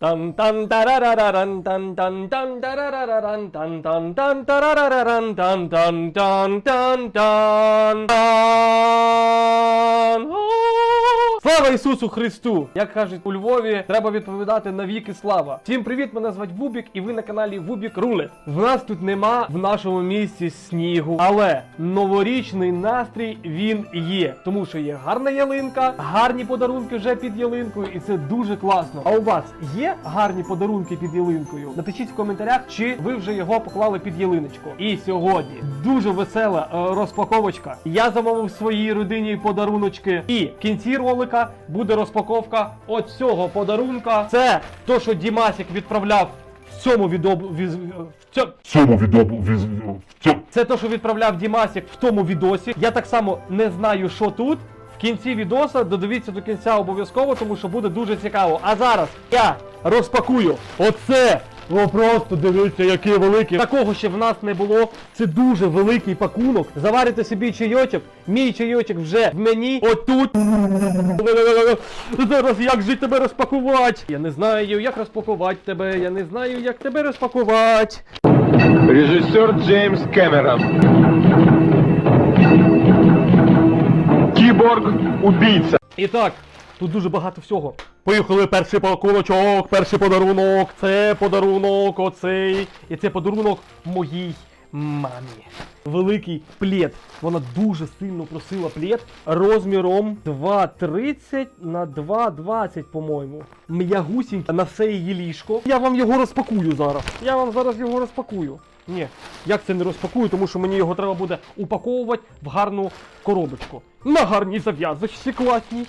딴딴따라라라란 딴딴딴따라라란 딴딴딴따라라란 딴딴딴딴딴. Слава Ісусу Христу! Як кажуть у Львові, треба відповідати на віки слава. Всім привіт! Мене звать Вубік, і ви на каналі Вубік Рулет. В нас тут нема в нашому місті снігу, але новорічний настрій він є, тому що є гарна ялинка, гарні подарунки вже під ялинкою, і це дуже класно. А у вас є гарні подарунки під ялинкою? Напишіть в коментарях, чи ви вже його поклали під ялиночку. І сьогодні дуже весела е, розпаковочка. Я замовив своїй родині подаруночки. І в кінці ролика буде розпаковка от цього подарунка. Це то, що Дімасік відправляв в цьому відео. віз- В цьому цьому відео віз- в цьому це те, що відправляв Дімасік в тому відосі. Я так само не знаю, що тут. В кінці відоса додивіться до кінця обов'язково, тому що буде дуже цікаво. А зараз я розпакую оце. О, просто дивіться, який великий. Такого ще в нас не було. Це дуже великий пакунок. Заварите собі чайочок. Мій чайочок вже в мені. Отут. Зараз як же тебе розпакувати? Я не знаю, як розпакувати тебе. Я не знаю, як тебе розпакувати. Режиссер Джеймс Кэмерон. Киборг убийца. І так, тут дуже багато всього. Поїхали перший пакуночок, перший подарунок, це подарунок, оцей. І це подарунок моїй мамі. Великий плед. Вона дуже сильно просила плед розміром 2,30 на 2,20, по-моєму. М'ягусінький на все її ліжко. Я вам його розпакую зараз. Я вам зараз його розпакую. Ні, як це не розпакую, тому що мені його треба буде упаковувати в гарну коробочку. На гарній зав'язочці класній.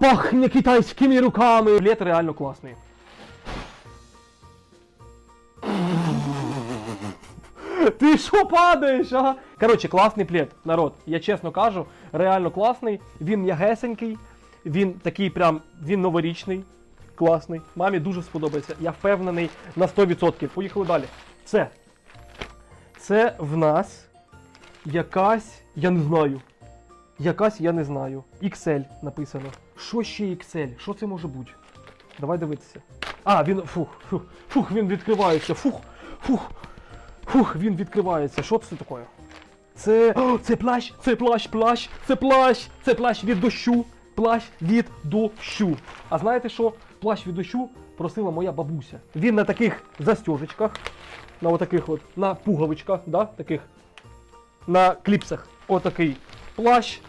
Пахне китайськими руками. Плед реально класний. Ти що падаєш, а? Коротше, класний плед, народ. Я чесно кажу, реально класний. Він м'ягесенький, він такий прям, він новорічний, класний. Мамі дуже сподобається. Я впевнений на 100%. Поїхали далі. Це. Це в нас якась, я не знаю. Якась я не знаю. XL написано. Що ще XL? Що це може бути? Давай дивитися. А, він. Фух, фух, фух, він відкривається. Фух, фух, фух, він відкривається. Що це таке? Це. О, це плащ, це плащ, плащ, це плащ, це плащ від дощу. Плащ від дощу. А знаєте що? Плащ від дощу просила моя бабуся. Він на таких застежечках, на отаких от, на пуговичках, да, таких на кліпсах. Отакий плащ,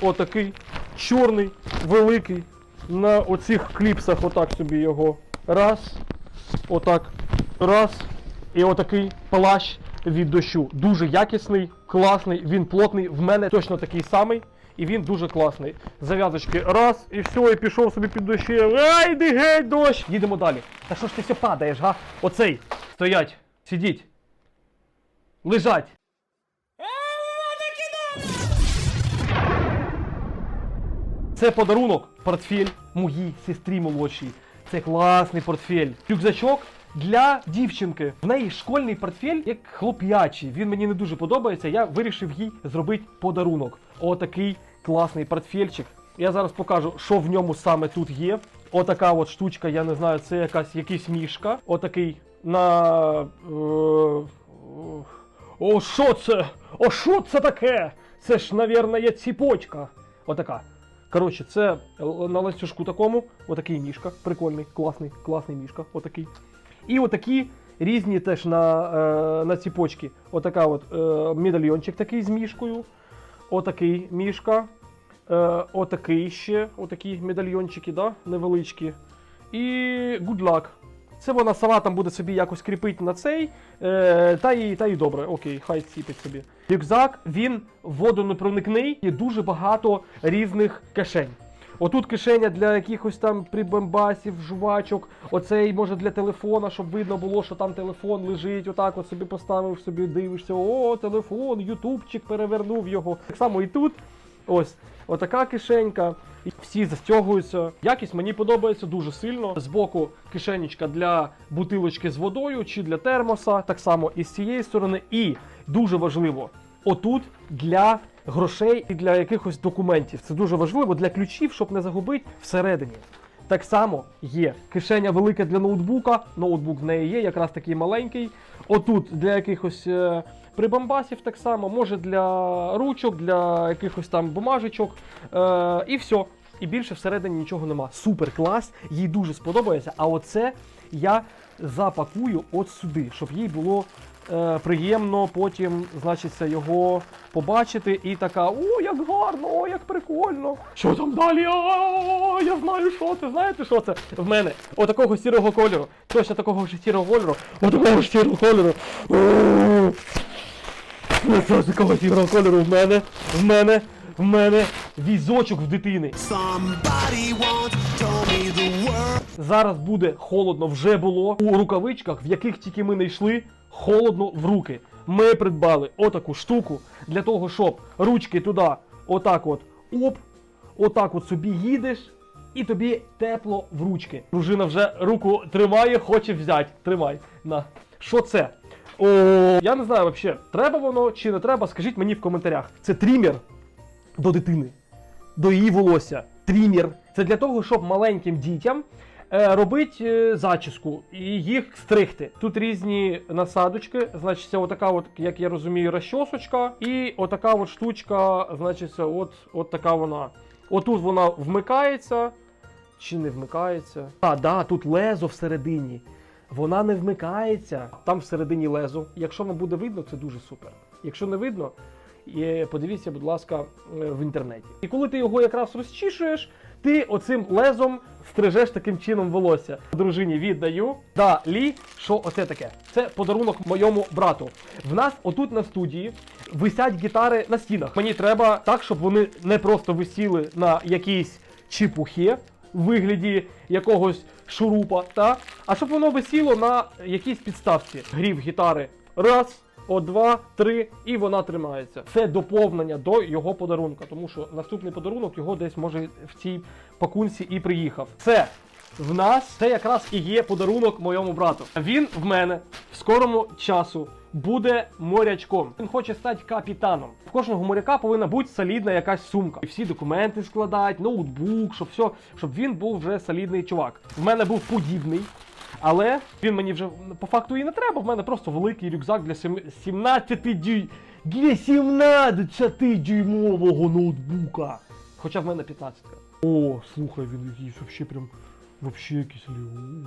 отакий чорний, великий. На оцих кліпсах отак собі його. Раз. Отак. Раз. І отакий плащ від дощу. Дуже якісний, класний, він плотний. В мене точно такий самий. І він дуже класний. Зав'язочки раз, і все, і пішов собі під дощем. Ай, йди геть, дощ! Їдемо далі. Та що ж ти все падаєш, га? Оцей. Стоять, сидіть. Лежать. Це подарунок, портфель моїй сестрі молодшій. Це класний портфель. Рюкзачок для дівчинки. В неї школьний портфель як хлоп'ячий. Він мені не дуже подобається. Я вирішив їй зробити подарунок. Отакий класний портфельчик. Я зараз покажу, що в ньому саме тут є. Отака от штучка, я не знаю, це якась якийсь мішка. Отакий на. Е, о, що це? О, що це таке? Це ж, навірно, є ціпочка. Отака. Коротше, це на ланцюжку такому, отакий мішка, прикольний, класний, класний мішка, отакий. І отакі різні теж на, е, на ціпочки. Отака от е, медальйончик такий з мішкою, отакий мішка, е, отакий ще, отакі медальйончики, да, невеличкі. І good luck. Це вона сама там буде собі якось кріпити на цей, е, та і та і добре, окей, хай ціпить собі. Рюкзак, він водонепроникний і дуже багато різних кишень. Отут кишеня для якихось там прибамбасів, жувачок. Оцей може для телефона, щоб видно було, що там телефон лежить. Отак от собі поставив, собі дивишся. О, телефон, ютубчик перевернув його. Так само і тут. Ось, отака кишенька. Всі застягуються. Якість мені подобається дуже сильно. Збоку кишенечка для бутилочки з водою чи для термоса. Так само і з цієї сторони. І дуже важливо, отут для грошей і для якихось документів. Це дуже важливо для ключів, щоб не загубити всередині. Так само є кишеня велика для ноутбука. Ноутбук в неї є, якраз такий маленький. Отут для якихось е, прибамбасів так само, може для ручок, для якихось там бумажечок. Е, і все. І більше всередині нічого нема. Супер клас, їй дуже сподобається. А оце я запакую от сюди, щоб їй було приємно потім, значиться, його побачити і така: о, як гарно, о, як прикольно. Що там далі? О, я знаю, що це. Знаєте, що це? В мене отакого сірого кольору. Точно такого ж сірого кольору. Отакого ж сірого кольору. О, Ну, такого сірого кольору в мене, в мене, в мене візочок в дитини. Зараз буде холодно, вже було у рукавичках, в яких тільки ми не йшли, холодно в руки. Ми придбали отаку штуку для того, щоб ручки туди, отак от, оп, отак от собі їдеш, і тобі тепло в ручки. Дружина вже руку тримає, хоче взяти. Тримай. На. Що це? О, я не знаю взагалі, треба воно чи не треба, скажіть мені в коментарях. Це трімер до дитини до її волосся. Трімер. Це для того, щоб маленьким дітям е, робити е, зачіску і їх стригти. Тут різні насадочки, значить, отака, от, як я розумію, розчосочка, і отака от штучка, значить, от, от така вона. Отут вона вмикається. Чи не вмикається? А, да, тут лезо всередині. Вона не вмикається. Там всередині лезо. Якщо вам буде видно, це дуже супер. Якщо не видно, подивіться, будь ласка, е, в інтернеті. І коли ти його якраз розчішуєш, ти оцим лезом стрижеш таким чином волосся. Дружині віддаю. Далі, що оце таке? Це подарунок моєму брату. В нас отут на студії висять гітари на стінах. Мені треба так, щоб вони не просто висіли на якійсь чепухі в вигляді якогось шурупа, та? а щоб воно висіло на якійсь підставці. Грів гітари. Раз. О, два, три, і вона тримається. Це доповнення до його подарунка, тому що наступний подарунок його десь може в цій пакунці і приїхав. Це в нас це якраз і є подарунок моєму брату. Він в мене в скорому часу буде морячком. Він хоче стати капітаном. В кожного моряка повинна бути солідна якась сумка. І всі документи складати, ноутбук, щоб все, щоб він був вже солідний чувак. В мене був подібний. Але він мені вже по факту і не треба. В мене просто великий рюкзак для сім- 17 дюй... для 17 дюймового ноутбука. Хоча в мене 15. О, слухай, він якийсь прям вообще якийсь ліо.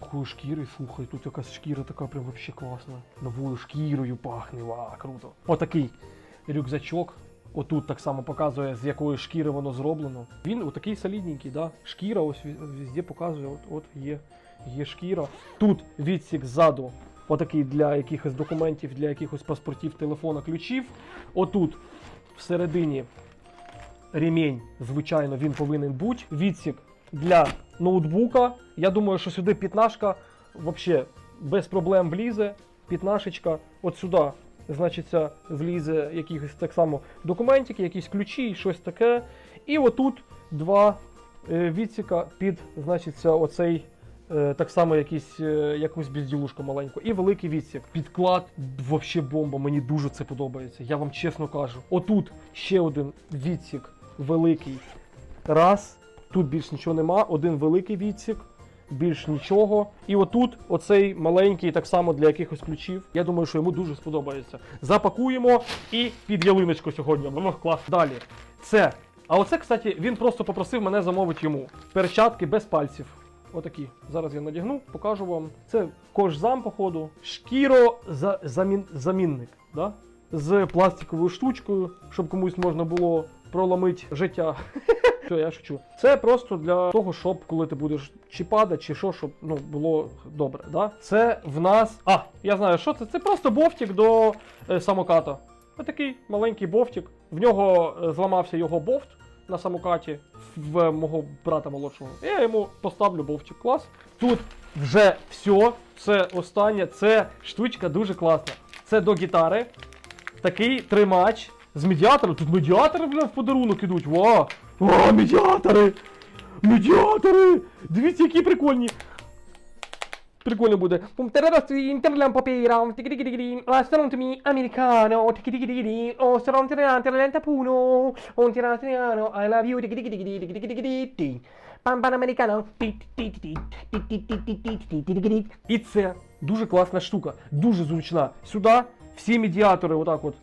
Такої шкіри, слухай, тут якась шкіра така прям вообще класна. Новою шкірою пахне, ва, круто. Отакий рюкзачок. Отут так само показує, з якої шкіри воно зроблено. Він отакий солідненький, да? Шкіра ось везде показує, от, от є, є. Тут відсік ззаду, отакий для якихось документів, для якихось паспортів, телефона, ключів. Отут всередині ремінь, звичайно, він повинен бути. Відсік для ноутбука. Я думаю, що сюди пітнашка взагалі без проблем влізе. Пітнашечка от сюди, значиться, влізе якихось так само документики, якісь ключі, щось таке. І отут два е, відсіка під, значиться, оцей. Е, Так само якісь, е, якусь безділушку маленьку. І великий відсік. Підклад вообще бомба. Мені дуже це подобається. Я вам чесно кажу. Отут ще один відсік великий. Раз. Тут більш нічого нема. Один великий відсік. Більш нічого. І отут оцей маленький, так само для якихось ключів. Я думаю, що йому дуже сподобається. Запакуємо і під ялиночку сьогодні. Воно клас. Далі. Це. А оце, кстати, він просто попросив мене замовити йому. Перчатки без пальців. Отакі. Зараз я надягну, покажу вам. Це кожзам, походу. шкіро-замінник Да? З пластиковою штучкою, щоб комусь можна було проламити життя. Що я шучу. Це просто для того, щоб коли ти будеш чи падати, чи що, щоб ну, було добре. Да? Це в нас. А, я знаю, що це. Це просто бовтик до е, самоката. Отакий маленький бовтик. В нього е, зламався його бовт на самокаті в мого брата молодшого. Я йому поставлю бовчик Клас. Тут вже все. Це останнє. Це штучка дуже класна. Це до гітари. Такий тримач з медіатором. Тут медіатори, бля, в подарунок ідуть. Во! О, медіатори! Медіатори! Дивіться, які прикольні. Прикольно буде. Терастрім, терлям папірам, тікрі-грі-грі, американо, тікрі-грі-грі, остром теран, тапуно, он теран терано, I love you, тікрі-грі-грі, тікрі-грі-грі, пам пан американо, І це дуже класна штука, дуже зручна. Сюди всі медіатори отак от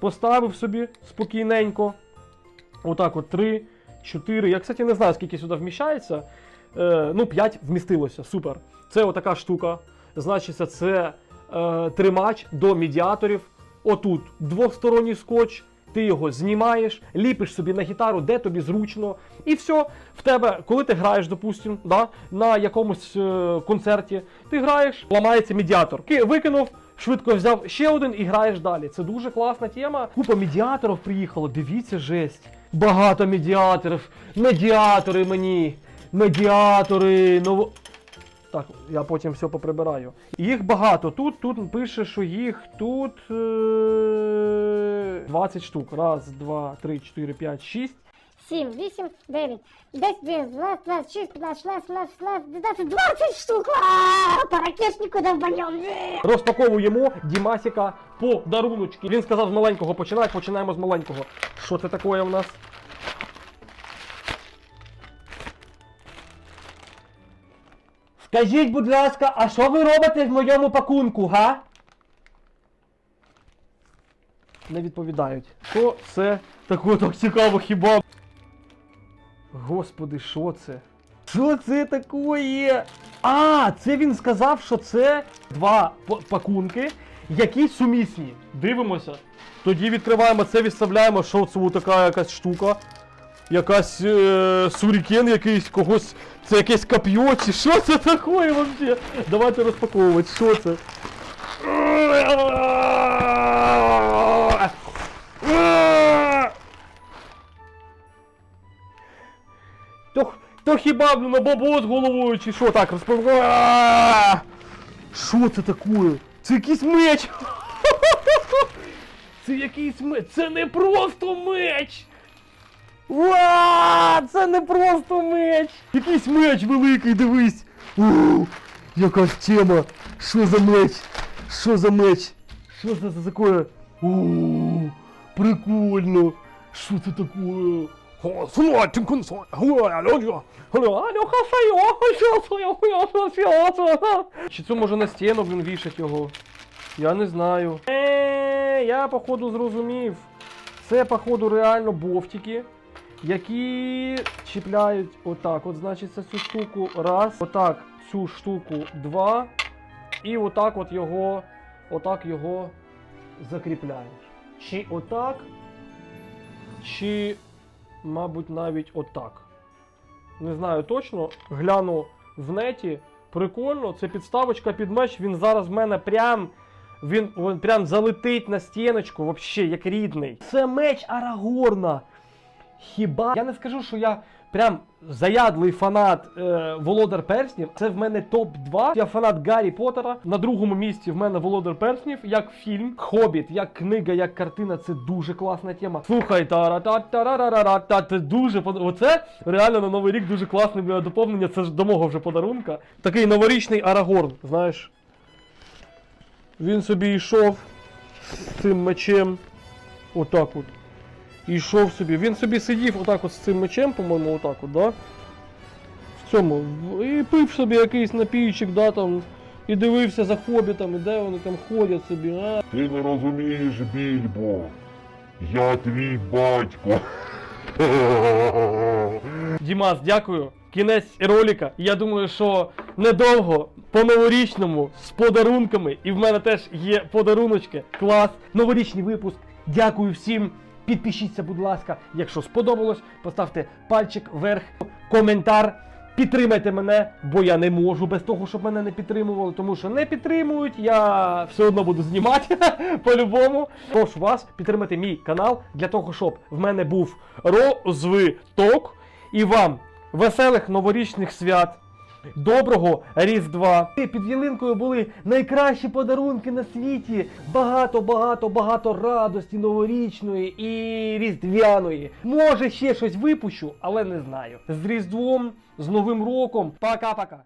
поставив собі спокійненько. Отак от три, чотири. Я, кстати, не знаю, скільки сюди вміщається. Е, ну, 5 вмістилося, супер. Це отака штука. Значиться, це е, тримач до медіаторів. Отут двосторонній скотч. Ти його знімаєш, ліпиш собі на гітару, де тобі зручно. І все, в тебе, коли ти граєш, допустим, да, на якомусь е, концерті, ти граєш, ламається медіатор. Ки викинув, швидко взяв ще один і граєш далі. Це дуже класна тема. Купа медіаторів приїхало, дивіться жесть. Багато медіаторів. Медіатори мені. Медіатори. Ново... Так, я потім все поприбираю. Їх багато. Тут, тут пише, що їх тут е... 20 штук. Раз, два, три, чотири, п'ять, шість. 7, 8, 9, 10, 11, 12, 26, 15, 16, 17, 18, 19, 20 штук! А, По ракешнику долбоём! Розпаковуємо Дімасіка по даруночки. Він сказав з маленького починати, починаємо з маленького. Що це таке у нас? Скажіть, будь ласка, а що ви робите в моєму пакунку, га? Не відповідають. Що це таке так цікаво хіба? Господи, що це? Що це таке? А, це він сказав, що це два пакунки, які сумісні. Дивимося. Тоді відкриваємо це, відставляємо, що це така якась штука. Якась е, сурікен якийсь, когось. Це якесь коп'є, чи що це таке вообще? Давайте розпаковувати, що це? То, то хіба на бобо з головою, чи що так розпаковує? Що це таке? Це якийсь меч! Це якийсь меч! Це не просто меч! Ва! Це не просто меч! Якийсь меч великий, дивись! Ууу, якась тема! Що за меч? Що за меч? Що це за таке? Ууу, прикольно! Що це таке? Чи це може на стіну, блін, вішать його? Я не знаю. Е, я походу зрозумів. Це, походу, реально бовтики, які чіпляють отак. От, значить, цю штуку раз, отак цю штуку два, і отак от його, отак його закріпляєш. Чи отак, чи, мабуть, навіть отак. Не знаю точно. Гляну в неті. Прикольно, це підставочка під меч. Він зараз в мене прям. Він, він прям залетить на стіночку, вообще, як рідний. Це меч Арагорна. Хіба я не скажу, що я прям заядлий фанат е, Володар Перснів. Це в мене топ-2. Я фанат Гаррі Поттера. На другому місці в мене Володар Перснів, як фільм, Хобіт, як книга, як картина. Це дуже класна тема. Слухай, та це дуже под- Оце реально на новий рік дуже класне доповнення. Це ж до мого вже подарунка. Такий новорічний Арагорн, знаєш. Він собі йшов з цим мечем. Отак от. І йшов собі. Він собі сидів отак от з цим мечем, по-моєму, отак от, да? В цьому. І пив собі якийсь напійчик, да, там. І дивився за хобітами, де вони там ходять собі, а. Ти не розумієш, Більбо. Я твій батько. Дімас, дякую. Кінець ролика. Я думаю, що недовго по новорічному з подарунками. І в мене теж є подаруночки. Клас. Новорічний випуск. Дякую всім. Підпишіться, будь ласка, якщо сподобалось, поставте пальчик вверх, коментар. Підтримайте мене, бо я не можу без того, щоб мене не підтримували, тому що не підтримують, я все одно буду знімати по-любому. Прошу вас підтримати мій канал для того, щоб в мене був розвиток і вам веселих новорічних свят. Доброго Різдва! Під ялинкою були найкращі подарунки на світі. Багато, багато, багато радості новорічної і різдвяної. Може ще щось випущу, але не знаю. З Різдвом, з Новим роком. Пока-пока.